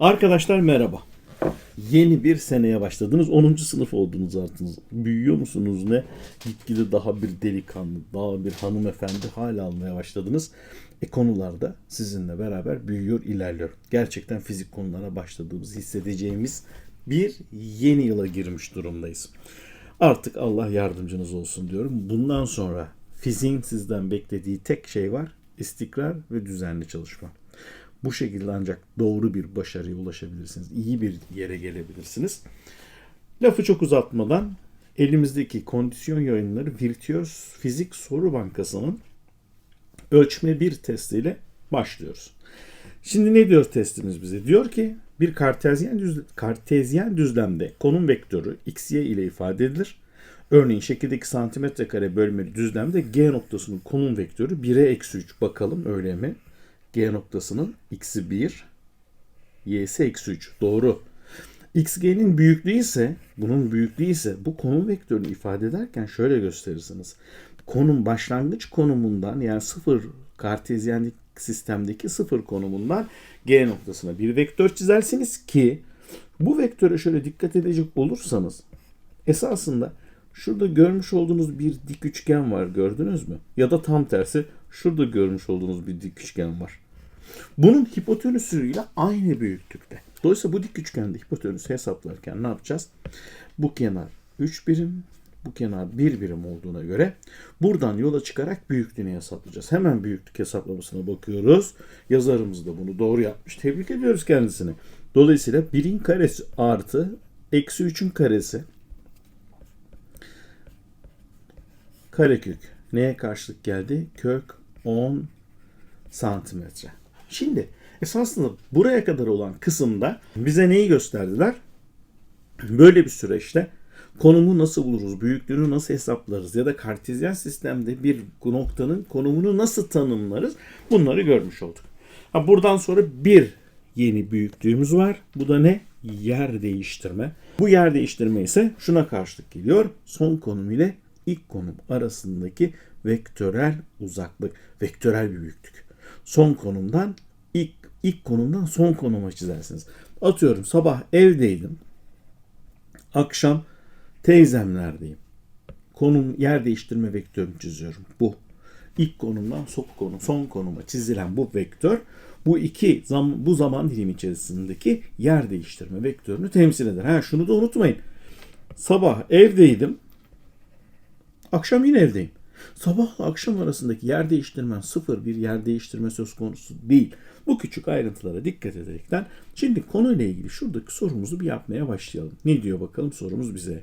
Arkadaşlar merhaba. Yeni bir seneye başladınız. 10. sınıf oldunuz artık. Büyüyor musunuz ne? Gitgide daha bir delikanlı, daha bir hanımefendi hal almaya başladınız. E konularda sizinle beraber büyüyor, ilerliyor. Gerçekten fizik konulara başladığımız, hissedeceğimiz bir yeni yıla girmiş durumdayız. Artık Allah yardımcınız olsun diyorum. Bundan sonra fiziğin sizden beklediği tek şey var. istikrar ve düzenli çalışma. Bu şekilde ancak doğru bir başarıya ulaşabilirsiniz. İyi bir yere gelebilirsiniz. Lafı çok uzatmadan elimizdeki kondisyon yayınları Virtüöz Fizik Soru Bankası'nın ölçme bir testiyle başlıyoruz. Şimdi ne diyor testimiz bize? Diyor ki bir kartezyen, düz, kartezyen düzlemde konum vektörü x, y ile ifade edilir. Örneğin şekildeki santimetre kare bölmeli düzlemde g noktasının konum vektörü 1'e eksi 3. Bakalım öyle mi? G noktasının x'i 1, y'si eksi 3. Doğru. xg'nin büyüklüğü ise, bunun büyüklüğü ise bu konum vektörünü ifade ederken şöyle gösterirsiniz. Konum başlangıç konumundan yani sıfır kartezyenlik sistemdeki sıfır konumundan G noktasına bir vektör çizersiniz ki bu vektöre şöyle dikkat edecek olursanız esasında şurada görmüş olduğunuz bir dik üçgen var gördünüz mü? Ya da tam tersi şurada görmüş olduğunuz bir dik üçgen var. Bunun hipotenüsüyle aynı büyüklükte. Dolayısıyla bu dik üçgende hipotenüsü hesaplarken ne yapacağız? Bu kenar 3 birim, bu kenar 1 birim olduğuna göre buradan yola çıkarak büyüklüğünü hesaplayacağız. Hemen büyüklük hesaplamasına bakıyoruz. Yazarımız da bunu doğru yapmış. Tebrik ediyoruz kendisini. Dolayısıyla 1'in karesi artı eksi 3'ün karesi karekök neye karşılık geldi? Kök 10 santimetre. Şimdi esasında buraya kadar olan kısımda bize neyi gösterdiler? Böyle bir süreçte konumu nasıl buluruz, büyüklüğünü nasıl hesaplarız ya da kartezyen sistemde bir noktanın konumunu nasıl tanımlarız bunları görmüş olduk. Ha, buradan sonra bir yeni büyüklüğümüz var. Bu da ne? Yer değiştirme. Bu yer değiştirme ise şuna karşılık geliyor. Son konum ile ilk konum arasındaki vektörel uzaklık, vektörel büyüklük. Son konumdan ilk ilk konumdan son konuma çizersiniz. Atıyorum sabah evdeydim. Akşam teyzemlerdeyim. Konum yer değiştirme vektörünü çiziyorum. Bu. İlk konumdan son konum, son konuma çizilen bu vektör bu iki zam, bu zaman dilimi içerisindeki yer değiştirme vektörünü temsil eder. Ha şunu da unutmayın. Sabah evdeydim. Akşam yine evdeyim. Sabahla akşam arasındaki yer değiştirmen sıfır bir yer değiştirme söz konusu değil. Bu küçük ayrıntılara dikkat ederekten şimdi konuyla ilgili şuradaki sorumuzu bir yapmaya başlayalım. Ne diyor bakalım sorumuz bize.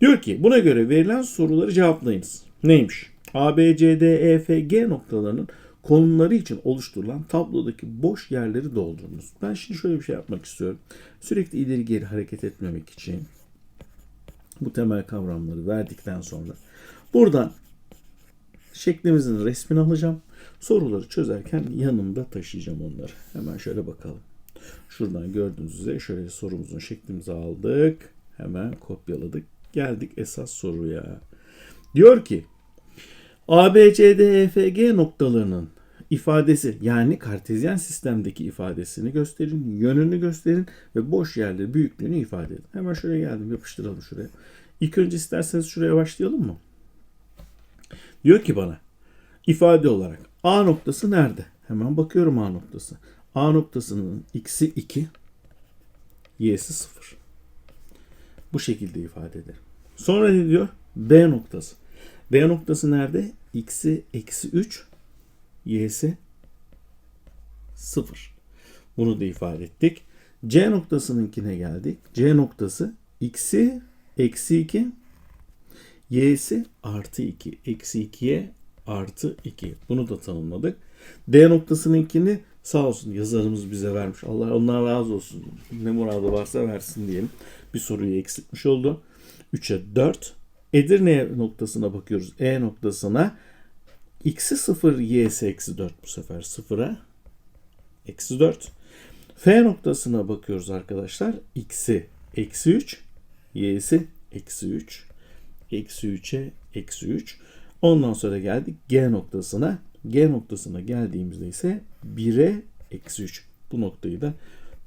Diyor ki buna göre verilen soruları cevaplayınız. Neymiş? A, B, C, D, E, F, G noktalarının konumları için oluşturulan tablodaki boş yerleri doldurunuz. Ben şimdi şöyle bir şey yapmak istiyorum. Sürekli ileri geri hareket etmemek için bu temel kavramları verdikten sonra buradan şeklimizin resmini alacağım. Soruları çözerken yanımda taşıyacağım onları. Hemen şöyle bakalım. Şuradan gördüğünüz üzere şöyle sorumuzun şeklimizi aldık. Hemen kopyaladık. Geldik esas soruya. Diyor ki A, B, C, D, E, F, G noktalarının ifadesi yani kartezyen sistemdeki ifadesini gösterin, yönünü gösterin ve boş yerleri büyüklüğünü ifade edin. Hemen şuraya geldim yapıştıralım şuraya. İlk önce isterseniz şuraya başlayalım mı? Diyor ki bana ifade olarak A noktası nerede? Hemen bakıyorum A noktası. A noktasının x'i 2, y'si 0. Bu şekilde ifade ederim. Sonra ne diyor? B noktası. B noktası nerede? x'i eksi 3, y'si 0. Bunu da ifade ettik. C noktasınınkine geldik. C noktası x'i eksi 2, y'si artı 2. Eksi 2'ye artı 2. Bunu da tanımladık. D noktasınınkini sağ olsun yazarımız bize vermiş. Allah ondan razı olsun. Ne muradı varsa versin diyelim. Bir soruyu eksiltmiş oldu. 3'e 4. Edirne noktasına bakıyoruz. E noktasına x'i 0, y'si eksi 4 bu sefer 0'a eksi 4. F noktasına bakıyoruz arkadaşlar. x'i eksi 3, y'si eksi 3. Eksi 3'e eksi 3. Ondan sonra geldik G noktasına. G noktasına geldiğimizde ise 1'e eksi 3. Bu noktayı da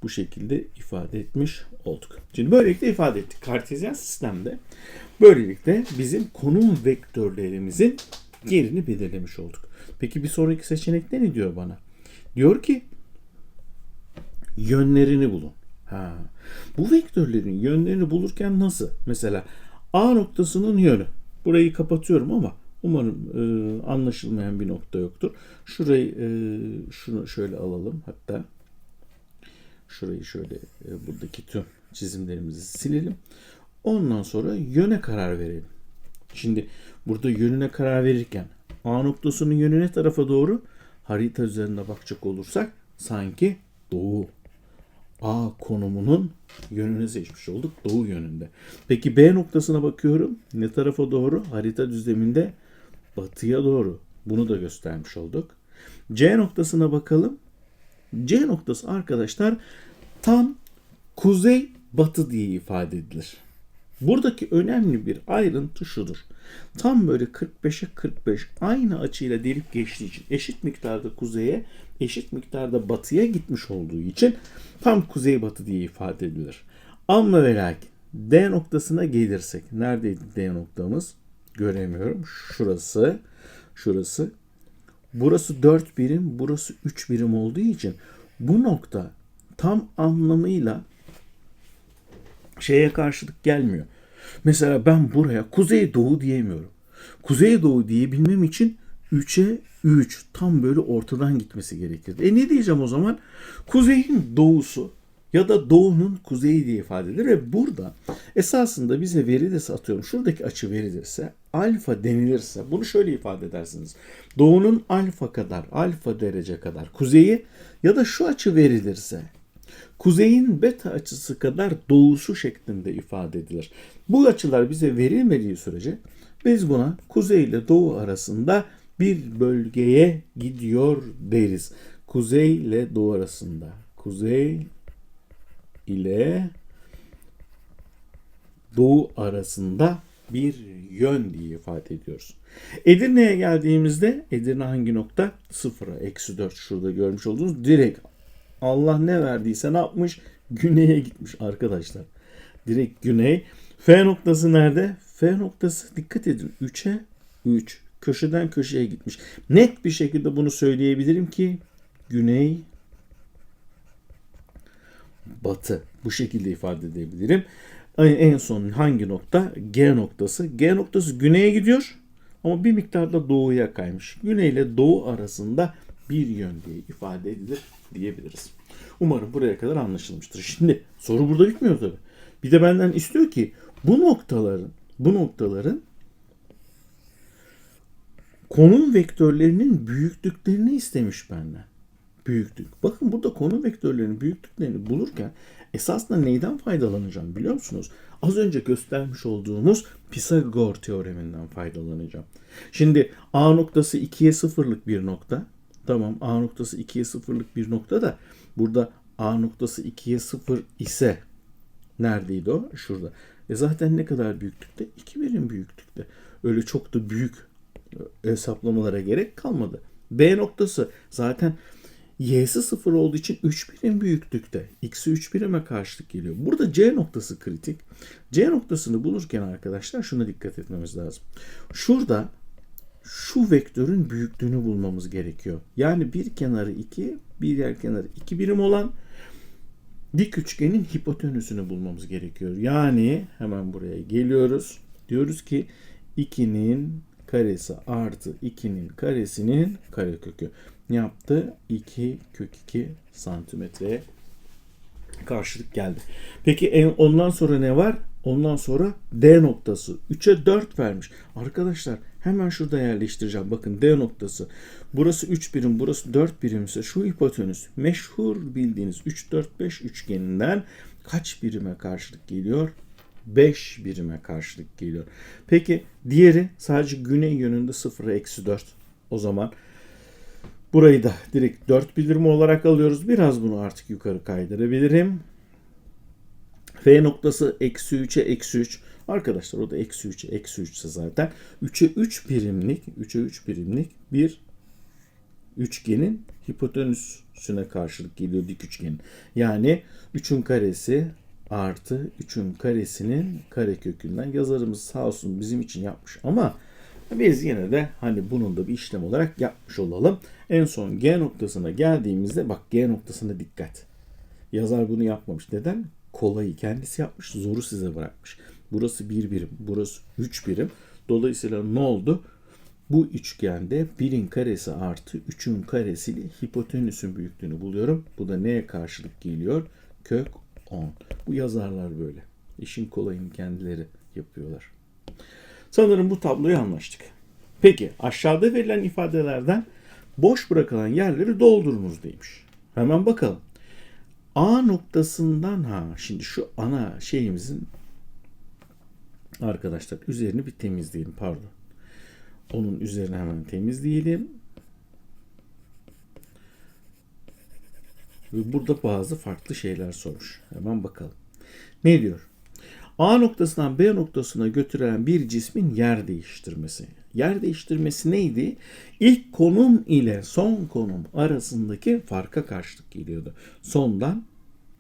bu şekilde ifade etmiş olduk. Şimdi böylelikle ifade ettik. Kartezyen sistemde böylelikle bizim konum vektörlerimizin yerini belirlemiş olduk. Peki bir sonraki seçenekte ne diyor bana? Diyor ki yönlerini bulun. Ha. Bu vektörlerin yönlerini bulurken nasıl? Mesela A noktasının yönü. Burayı kapatıyorum ama umarım e, anlaşılmayan bir nokta yoktur. Şurayı e, şunu şöyle alalım hatta. Şurayı şöyle e, buradaki tüm çizimlerimizi silelim. Ondan sonra yöne karar verelim. Şimdi burada yönüne karar verirken A noktasının yönü ne tarafa doğru? Harita üzerinde bakacak olursak sanki doğu. A konumunun yönünü seçmiş olduk. Doğu yönünde. Peki B noktasına bakıyorum. Ne tarafa doğru? Harita düzleminde batıya doğru. Bunu da göstermiş olduk. C noktasına bakalım. C noktası arkadaşlar tam kuzey batı diye ifade edilir. Buradaki önemli bir ayrıntı şudur. Tam böyle 45'e 45 aynı açıyla delip geçtiği için eşit miktarda kuzeye, eşit miktarda batıya gitmiş olduğu için tam kuzey batı diye ifade edilir. Ama ve lakin D noktasına gelirsek. Neredeydi D noktamız? Göremiyorum. Şurası. Şurası. Burası 4 birim, burası 3 birim olduğu için bu nokta tam anlamıyla şeye karşılık gelmiyor. Mesela ben buraya kuzey doğu diyemiyorum. Kuzey doğu diyebilmem için 3'e 3 tam böyle ortadan gitmesi gerekirdi. E ne diyeceğim o zaman? Kuzeyin doğusu ya da doğunun kuzeyi diye ifade edilir ve burada esasında bize verilirse atıyorum şuradaki açı verilirse alfa denilirse bunu şöyle ifade edersiniz. Doğunun alfa kadar alfa derece kadar kuzeyi ya da şu açı verilirse kuzeyin beta açısı kadar doğusu şeklinde ifade edilir. Bu açılar bize verilmediği sürece biz buna kuzey ile doğu arasında bir bölgeye gidiyor deriz. Kuzey ile doğu arasında. Kuzey ile doğu arasında bir yön diye ifade ediyoruz. Edirne'ye geldiğimizde Edirne hangi nokta? Sıfıra, eksi 4 şurada görmüş olduğunuz direkt Allah ne verdiyse ne yapmış? Güneye gitmiş arkadaşlar. Direkt güney. F noktası nerede? F noktası dikkat edin 3'e 3. Köşeden köşeye gitmiş. Net bir şekilde bunu söyleyebilirim ki güney batı. Bu şekilde ifade edebilirim. En son hangi nokta? G noktası. G noktası güneye gidiyor ama bir miktarda doğuya kaymış. Güney ile doğu arasında bir yön diye ifade edilir diyebiliriz. Umarım buraya kadar anlaşılmıştır. Şimdi soru burada bitmiyor tabii. Bir de benden istiyor ki bu noktaların bu noktaların konum vektörlerinin büyüklüklerini istemiş benden. Büyüklük. Bakın burada konum vektörlerinin büyüklüklerini bulurken esasında neyden faydalanacağım biliyor musunuz? Az önce göstermiş olduğumuz Pisagor teoreminden faydalanacağım. Şimdi A noktası 2'ye sıfırlık bir nokta. Tamam A noktası 2'ye sıfırlık bir nokta da burada A noktası 2'ye 0 ise neredeydi o? Şurada. E zaten ne kadar büyüklükte? 2 birim büyüklükte. Öyle çok da büyük hesaplamalara gerek kalmadı. B noktası zaten y'si 0 olduğu için 3 birim büyüklükte. X'i 3 birime karşılık geliyor. Burada C noktası kritik. C noktasını bulurken arkadaşlar şuna dikkat etmemiz lazım. Şurada şu vektörün büyüklüğünü bulmamız gerekiyor. Yani bir kenarı 2, bir diğer kenarı 2 birim olan dik üçgenin hipotenüsünü bulmamız gerekiyor. Yani hemen buraya geliyoruz. Diyoruz ki 2'nin karesi artı 2'nin karesinin karekökü yaptı? 2 kök 2 santimetreye karşılık geldi. Peki en, ondan sonra ne var? Ondan sonra D noktası 3'e 4 vermiş. Arkadaşlar hemen şurada yerleştireceğim. Bakın D noktası. Burası 3 birim, burası 4 birim ise şu hipotenüs meşhur bildiğiniz 3 4 5 üçgeninden kaç birime karşılık geliyor? 5 birime karşılık geliyor. Peki diğeri sadece güney yönünde 0'a eksi 4. O zaman burayı da direkt 4 birim olarak alıyoruz. Biraz bunu artık yukarı kaydırabilirim. F noktası eksi 3'e eksi 3. Arkadaşlar o da eksi 3'e eksi 3 ise zaten 3'e 3 birimlik 3'e 3 birimlik bir üçgenin hipotenüs üstüne karşılık geliyor dik üçgenin. Yani 3'ün karesi artı 3'ün karesinin karekökünden yazarımız sağ olsun bizim için yapmış ama biz yine de hani bunun da bir işlem olarak yapmış olalım. En son G noktasına geldiğimizde bak G noktasına dikkat. Yazar bunu yapmamış. Neden? Kolayı kendisi yapmış, zoru size bırakmış. Burası bir birim, burası üç birim. Dolayısıyla ne oldu? Bu üçgende birin karesi artı üçün karesiyle hipotenüsün büyüklüğünü buluyorum. Bu da neye karşılık geliyor? Kök 10. Bu yazarlar böyle. İşin kolayını kendileri yapıyorlar. Sanırım bu tabloyu anlaştık. Peki aşağıda verilen ifadelerden boş bırakılan yerleri doldurunuz demiş. Hemen bakalım. A noktasından ha şimdi şu ana şeyimizin arkadaşlar üzerini bir temizleyelim pardon. Onun üzerine hemen temizleyelim. Ve burada bazı farklı şeyler sormuş. Hemen bakalım. Ne diyor? A noktasından B noktasına götürülen bir cismin yer değiştirmesi. Yer değiştirmesi neydi? İlk konum ile son konum arasındaki farka karşılık geliyordu. Sondan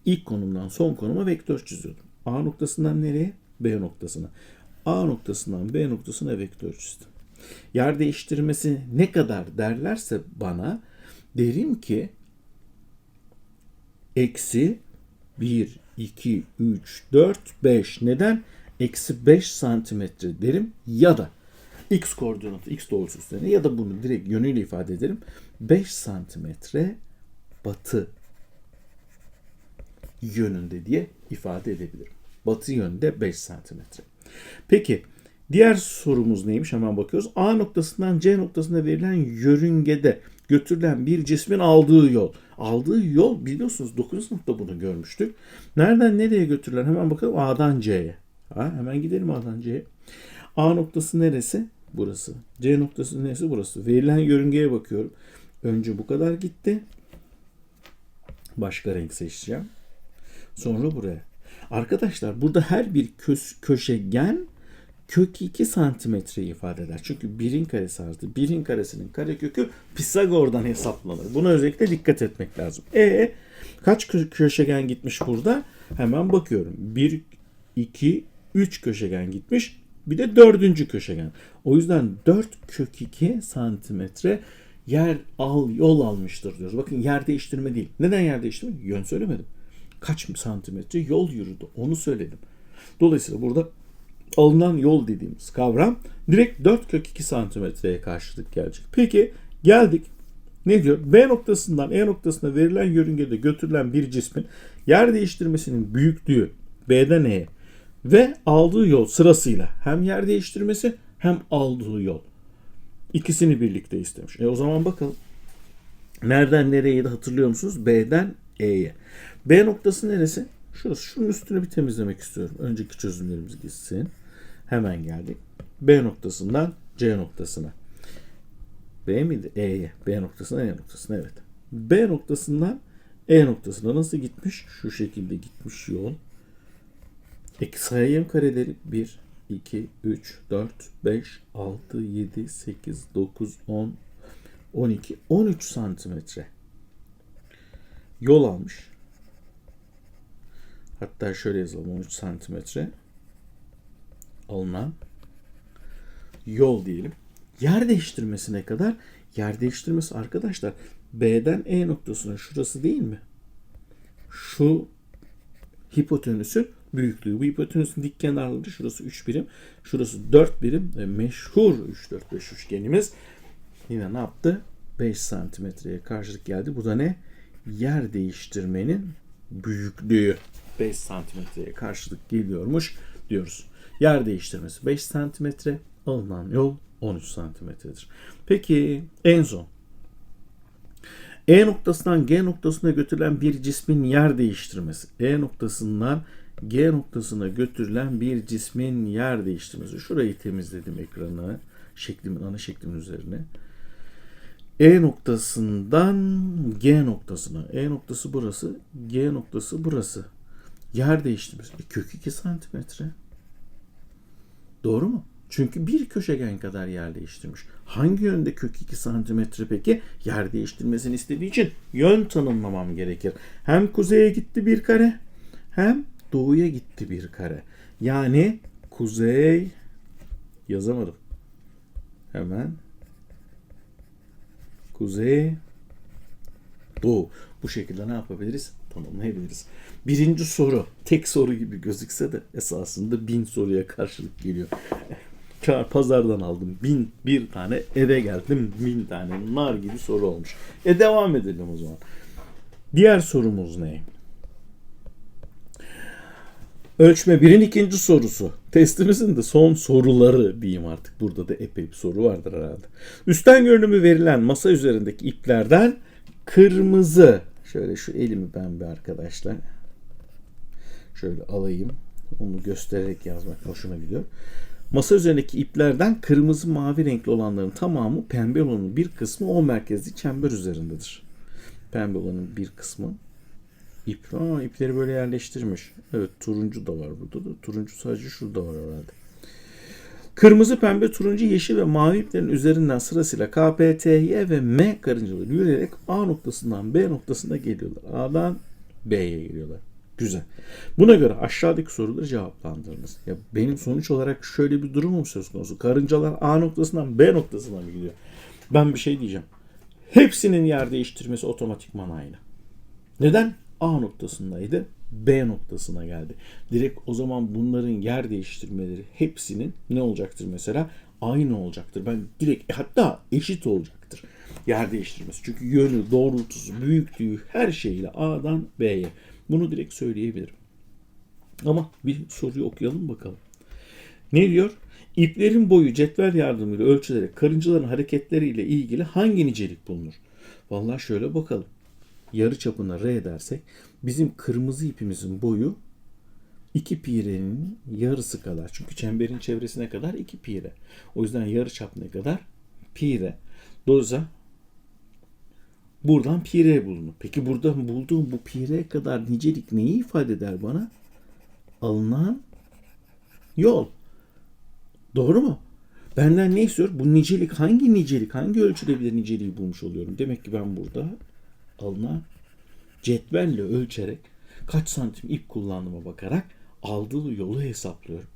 ilk konumdan son konuma vektör çiziyordum. A noktasından nereye? B noktasına. A noktasından B noktasına vektör çizdim. Yer değiştirmesi ne kadar derlerse bana derim ki eksi 1, 2, 3, 4, 5. Neden? Eksi 5 santimetre derim ya da x koordinatı x doğrusu üzerine ya da bunu direkt yönüyle ifade ederim. 5 santimetre batı yönünde diye ifade edebilirim. Batı yönde 5 santimetre. Peki diğer sorumuz neymiş hemen bakıyoruz. A noktasından C noktasına verilen yörüngede götürülen bir cismin aldığı yol. Aldığı yol biliyorsunuz 9. sınıfta bunu görmüştük. Nereden nereye götürülen hemen bakalım A'dan C'ye. Ha, hemen gidelim A'dan C'ye. A noktası neresi? Burası. C noktası neresi? Burası. Verilen yörüngeye bakıyorum. Önce bu kadar gitti. Başka renk seçeceğim. Sonra buraya. Arkadaşlar burada her bir köşegen kök 2 santimetreyi ifade eder. Çünkü birin karesi artı birin karesinin karekökü Pisagor'dan hesaplanır. Buna özellikle dikkat etmek lazım. E kaç kö- köşegen gitmiş burada? Hemen bakıyorum. 1, 2, 3 köşegen gitmiş. Bir de dördüncü köşegen. O yüzden 4 kök 2 santimetre yer al yol almıştır diyoruz. Bakın yer değiştirme değil. Neden yer değiştirme? Yön söylemedim. Kaç santimetre yol yürüdü onu söyledim. Dolayısıyla burada alınan yol dediğimiz kavram direkt 4 kök 2 santimetreye karşılık gelecek. Peki geldik. Ne diyor? B noktasından E noktasına verilen yörüngede götürülen bir cismin yer değiştirmesinin büyüklüğü B'den E'ye ve aldığı yol sırasıyla hem yer değiştirmesi hem aldığı yol. İkisini birlikte istemiş. E o zaman bakalım. Nereden nereye de hatırlıyor musunuz? B'den E'ye. B noktası neresi? Şurası. Şunun üstünü bir temizlemek istiyorum. Önceki çözümlerimiz gitsin. Hemen geldik. B noktasından C noktasına. B miydi? E'ye. B noktasından E noktasına. Evet. B noktasından E noktasına nasıl gitmiş? Şu şekilde gitmiş yol. Ek sayayım kareleri. 1, 2, 3, 4, 5, 6, 7, 8, 9, 10, 12, 13 santimetre yol almış. Hatta şöyle yazalım 13 santimetre alınan yol diyelim. Yer değiştirmesine kadar yer değiştirmesi arkadaşlar B'den E noktasına şurası değil mi? Şu hipotenüsün büyüklüğü. Bu hipotenüsün dik kenarları şurası 3 birim. Şurası 4 birim. Ve meşhur 3 4 5 üçgenimiz yine ne yaptı? 5 santimetreye karşılık geldi. Bu da ne? Yer değiştirmenin büyüklüğü 5 santimetreye karşılık geliyormuş diyoruz. Yer değiştirmesi 5 santimetre, alınan yol 13 santimetredir. Peki en son E noktasından G noktasına götürülen bir cismin yer değiştirmesi. E noktasından G noktasına götürülen bir cismin yer değiştirmesi. Şurayı temizledim ekranı. Şeklimin, ana şeklimin üzerine. E noktasından G noktasına. E noktası burası. G noktası burası. Yer değiştirmesi. E, kök 2 santimetre. Doğru mu? Çünkü bir köşegen kadar yer değiştirmiş. Hangi yönde kök 2 santimetre peki? Yer değiştirmesini istediği için yön tanımlamam gerekir. Hem kuzeye gitti bir kare hem doğuya gitti bir kare. Yani kuzey yazamadım. Hemen kuzey doğu. Bu şekilde ne yapabiliriz? Tanımlayabiliriz. Birinci soru tek soru gibi gözükse de esasında bin soruya karşılık geliyor. Kar pazardan aldım. Bin bir tane eve geldim. Bin tane nar gibi soru olmuş. E devam edelim o zaman. Diğer sorumuz ne? Ölçme 1'in ikinci sorusu. Testimizin de son soruları diyeyim artık. Burada da epey bir soru vardır herhalde. Üstten görünümü verilen masa üzerindeki iplerden kırmızı. Şöyle şu elimi ben bir arkadaşlar. Şöyle alayım. Onu göstererek yazmak hoşuma gidiyor. Masa üzerindeki iplerden kırmızı mavi renkli olanların tamamı pembe olanın bir kısmı o merkezli çember üzerindedir. Pembe olanın bir kısmı ip. Aa, ipleri böyle yerleştirmiş. Evet turuncu da var burada da. Turuncu sadece şurada var herhalde. Kırmızı, pembe, turuncu, yeşil ve mavi iplerin üzerinden sırasıyla K, P, T, Y ve M karıncaları yürüyerek A noktasından B noktasına geliyorlar. A'dan B'ye geliyorlar. Güzel. Buna göre aşağıdaki soruları cevaplandırınız. Ya benim sonuç olarak şöyle bir durumum söz konusu. Karıncalar A noktasından B noktasına mı gidiyor? Ben bir şey diyeceğim. Hepsinin yer değiştirmesi otomatikman aynı. Neden? A noktasındaydı. B noktasına geldi. Direkt o zaman bunların yer değiştirmeleri hepsinin ne olacaktır mesela? Aynı olacaktır. Ben direkt hatta eşit olacaktır yer değiştirmesi. Çünkü yönü, doğrultusu, büyüklüğü her şeyle A'dan B'ye. Bunu direkt söyleyebilirim. Ama bir soruyu okuyalım bakalım. Ne diyor? İplerin boyu cetvel yardımıyla ölçülerek karıncaların hareketleriyle ilgili hangi nicelik bulunur? Vallahi şöyle bakalım. Yarı çapına R dersek bizim kırmızı ipimizin boyu 2 pirenin yarısı kadar. Çünkü çemberin çevresine kadar 2 pire. O yüzden yarı çap ne kadar? Pire. Dolayısıyla buradan pire bulunur. Peki burada bulduğum bu pire kadar nicelik neyi ifade eder bana? Alınan yol. Doğru mu? Benden ne istiyor? Bu nicelik hangi nicelik? Hangi ölçülebilir niceliği bulmuş oluyorum? Demek ki ben burada alınan cetvelle ölçerek kaç santim ip kullandığıma bakarak aldığı yolu hesaplıyorum.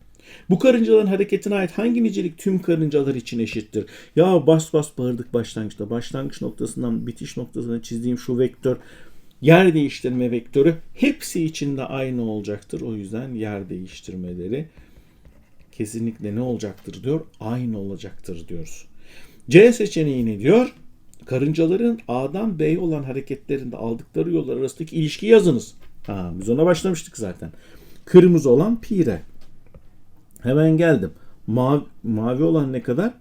Bu karıncaların hareketine ait hangi nicelik tüm karıncalar için eşittir? Ya bas bas bağırdık başlangıçta. Başlangıç noktasından bitiş noktasına çizdiğim şu vektör yer değiştirme vektörü hepsi için de aynı olacaktır. O yüzden yer değiştirmeleri kesinlikle ne olacaktır diyor? Aynı olacaktır diyoruz. C seçeneği ne diyor? Karıncaların A'dan B'ye olan hareketlerinde aldıkları yollar arasındaki ilişki yazınız. Ha, biz ona başlamıştık zaten. Kırmızı olan pire. Hemen geldim. Mavi, mavi olan ne kadar?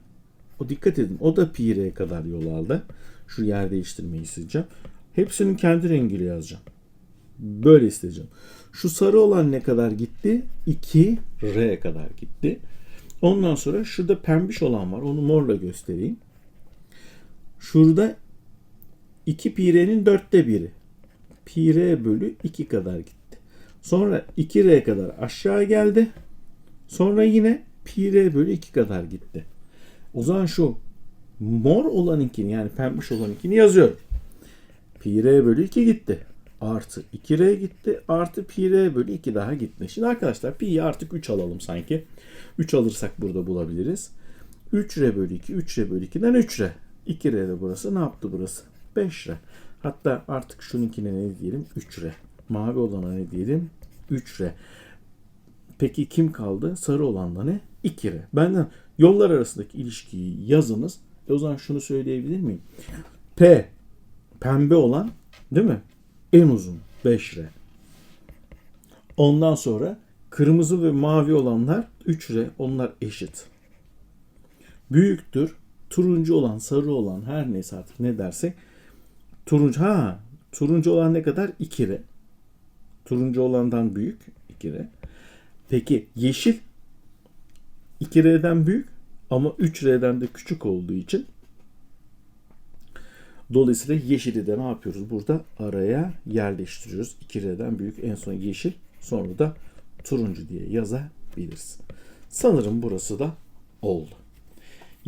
O dikkat edin. O da pire'ye kadar yol aldı. Şu yer değiştirmeyi isteyeceğim. Hepsinin kendi rengiyle yazacağım. Böyle isteyeceğim. Şu sarı olan ne kadar gitti? 2 R kadar gitti. Ondan sonra şurada pembiş olan var. Onu morla göstereyim. Şurada 2 pire'nin dörtte biri. Pi r bölü 2 kadar gitti. Sonra 2r kadar aşağı geldi. Sonra yine pi r bölü 2 kadar gitti. O zaman şu mor olanınkini yani pembiş olanınkini yazıyorum. Pi r bölü 2 gitti. Artı 2r gitti. Artı pi r bölü 2 daha gitti. Şimdi arkadaşlar pi'yi artık 3 alalım sanki. 3 alırsak burada bulabiliriz. 3r bölü 2, 3r bölü 2'den 3r. 2r de burası. Ne yaptı burası? 5r. Hatta artık şununkine ne diyelim? 3R. Mavi olana ne diyelim? 3R. Peki kim kaldı? Sarı olanda ne? 2R. Benden yollar arasındaki ilişkiyi yazınız. E o zaman şunu söyleyebilir miyim? P pembe olan değil mi? En uzun 5R. Ondan sonra kırmızı ve mavi olanlar 3R. Onlar eşit. Büyüktür. Turuncu olan, sarı olan her neyse artık ne dersek Turuncu ha turuncu olan ne kadar? 2 re. Turuncu olandan büyük 2 re. Peki yeşil 2 re'den büyük ama 3 re'den de küçük olduğu için dolayısıyla yeşili de ne yapıyoruz? Burada araya yerleştiriyoruz. 2 re'den büyük en son yeşil sonra da turuncu diye yazabiliriz. Sanırım burası da oldu.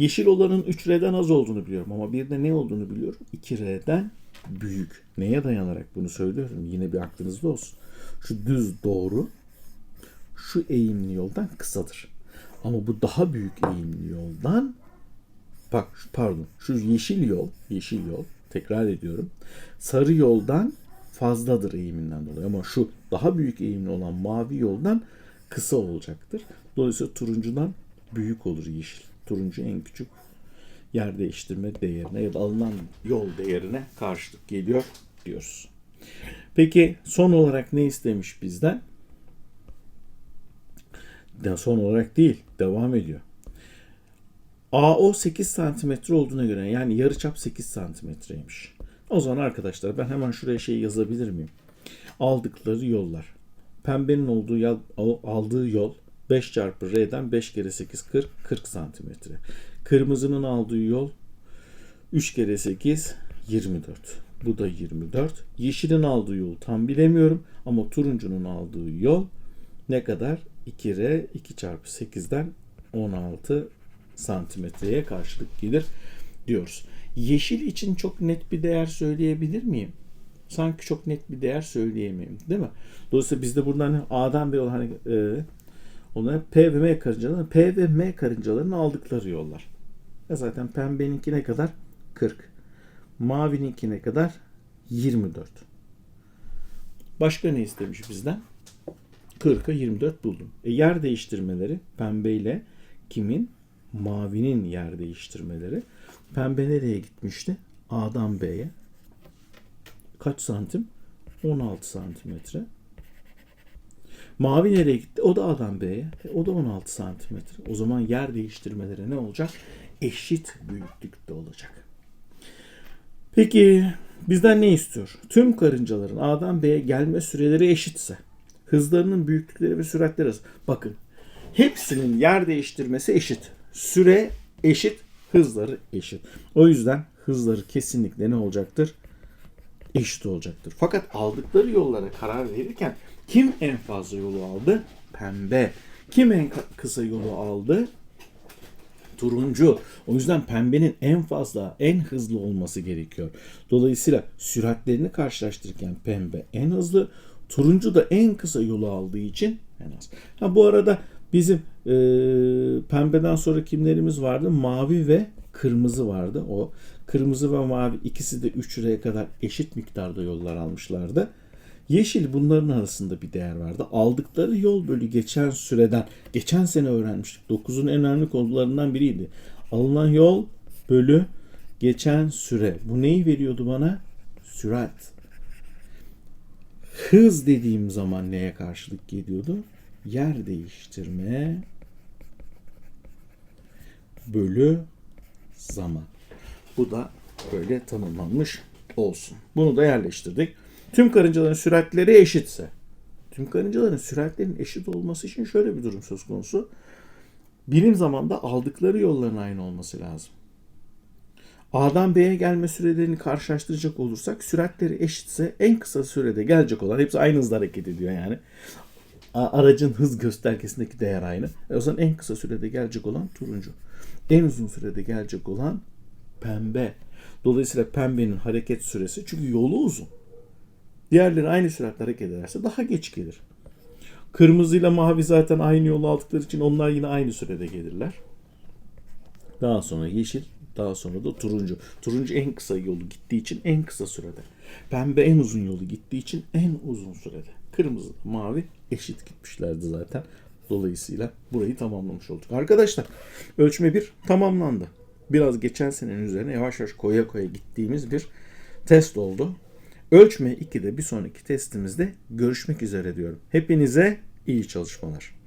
Yeşil olanın 3R'den az olduğunu biliyorum ama bir de ne olduğunu biliyorum? 2R'den büyük. Neye dayanarak bunu söylüyorum? Yine bir aklınızda olsun. Şu düz doğru şu eğimli yoldan kısadır. Ama bu daha büyük eğimli yoldan bak pardon şu yeşil yol yeşil yol tekrar ediyorum. Sarı yoldan fazladır eğiminden dolayı ama şu daha büyük eğimli olan mavi yoldan kısa olacaktır. Dolayısıyla turuncudan büyük olur yeşil. Turuncu en küçük yer değiştirme değerine ya da alınan yol değerine karşılık geliyor diyoruz. Peki son olarak ne istemiş bizden? De son olarak değil, devam ediyor. AO 8 santimetre olduğuna göre yani yarıçap 8 santimetreymiş. O zaman arkadaşlar ben hemen şuraya şey yazabilir miyim? Aldıkları yollar. Pembenin olduğu yol, aldığı yol 5 çarpı R'den 5 kere 8 40 40 santimetre. Kırmızının aldığı yol 3 kere 8 24. Bu da 24. Yeşilin aldığı yol tam bilemiyorum ama turuncunun aldığı yol ne kadar? 2R 2 çarpı 8'den 16 santimetreye karşılık gelir diyoruz. Yeşil için çok net bir değer söyleyebilir miyim? Sanki çok net bir değer söyleyemeyim değil mi? Dolayısıyla biz de buradan A'dan B'ye olan hani e, onlara P ve M karıncaları P ve M karıncalarının aldıkları yollar. E zaten pembeninki ne kadar? 40. Mavininki ne kadar? 24. Başka ne istemiş bizden? 40'a 24 buldum. E yer değiştirmeleri pembe ile kimin? Mavinin yer değiştirmeleri. Pembe nereye gitmişti? A'dan B'ye. Kaç santim? 16 santimetre. Mavi nereye gitti? O da A'dan B'ye. E, o da 16 santimetre. O zaman yer değiştirmeleri ne olacak? Eşit büyüklükte olacak. Peki bizden ne istiyor? Tüm karıncaların A'dan B'ye gelme süreleri eşitse, hızlarının büyüklükleri ve süratleri. Bakın, hepsinin yer değiştirmesi eşit. Süre eşit, hızları eşit. O yüzden hızları kesinlikle ne olacaktır? Eşit olacaktır. Fakat aldıkları yollara karar verirken kim en fazla yolu aldı? Pembe. Kim en kısa yolu aldı? turuncu. O yüzden pembenin en fazla, en hızlı olması gerekiyor. Dolayısıyla süratlerini karşılaştırırken pembe en hızlı, turuncu da en kısa yolu aldığı için en az. Ha bu arada bizim e, pembeden sonra kimlerimiz vardı? Mavi ve kırmızı vardı. O kırmızı ve mavi ikisi de 3 liraya kadar eşit miktarda yollar almışlardı. Yeşil bunların arasında bir değer vardı. Aldıkları yol bölü geçen süreden, geçen sene öğrenmiştik. 9'un en önemli konularından biriydi. Alınan yol bölü geçen süre. Bu neyi veriyordu bana? Sürat. Hız dediğim zaman neye karşılık geliyordu? Yer değiştirme bölü zaman. Bu da böyle tanımlanmış olsun. Bunu da yerleştirdik. Tüm karıncaların süratleri eşitse, tüm karıncaların süratlerinin eşit olması için şöyle bir durum söz konusu. Birim zamanda aldıkları yolların aynı olması lazım. A'dan B'ye gelme sürelerini karşılaştıracak olursak süratleri eşitse en kısa sürede gelecek olan hepsi aynı hızla hareket ediyor yani. Aracın hız göstergesindeki değer aynı. E o zaman en kısa sürede gelecek olan turuncu. En uzun sürede gelecek olan pembe. Dolayısıyla pembenin hareket süresi çünkü yolu uzun. Diğerleri aynı süratle hareket ederse daha geç gelir. Kırmızıyla mavi zaten aynı yolu aldıkları için onlar yine aynı sürede gelirler. Daha sonra yeşil, daha sonra da turuncu. Turuncu en kısa yolu gittiği için en kısa sürede. Pembe en uzun yolu gittiği için en uzun sürede. Kırmızı, mavi eşit gitmişlerdi zaten. Dolayısıyla burayı tamamlamış olduk. Arkadaşlar ölçme 1 tamamlandı. Biraz geçen senenin üzerine yavaş yavaş koya koya gittiğimiz bir test oldu. Ölçme 2'de bir sonraki testimizde görüşmek üzere diyorum. Hepinize iyi çalışmalar.